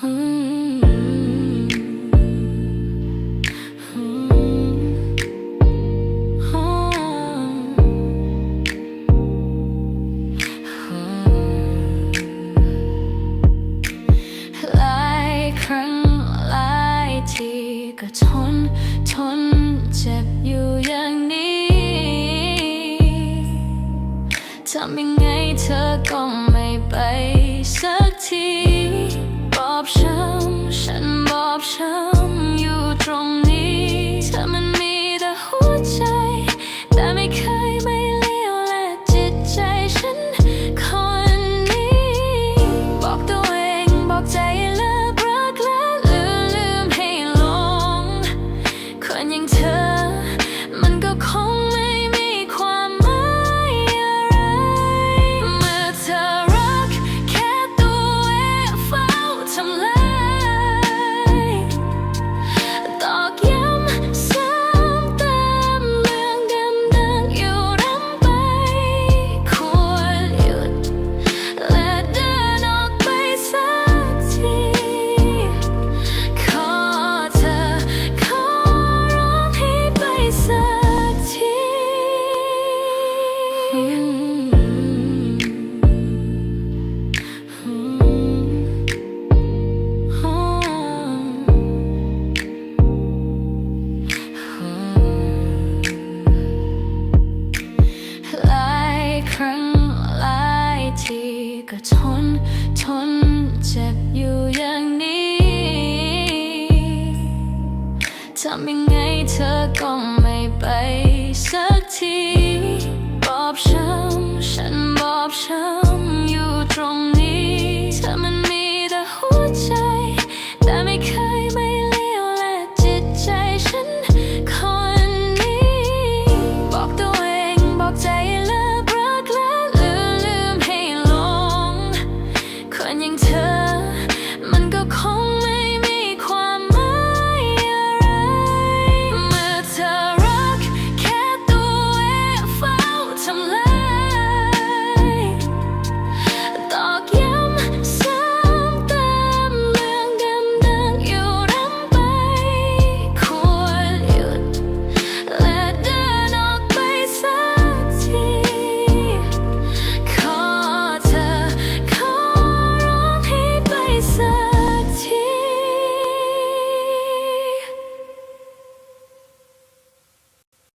ก็ทนทนเจ็บอยู่อย่างนี้ทำยังไงเธอก็ไม่ไปสักที ก็ทน ทนเจ็บอยู่อย่างนี้ ทำยังไงเธอก็ไม่ไป go call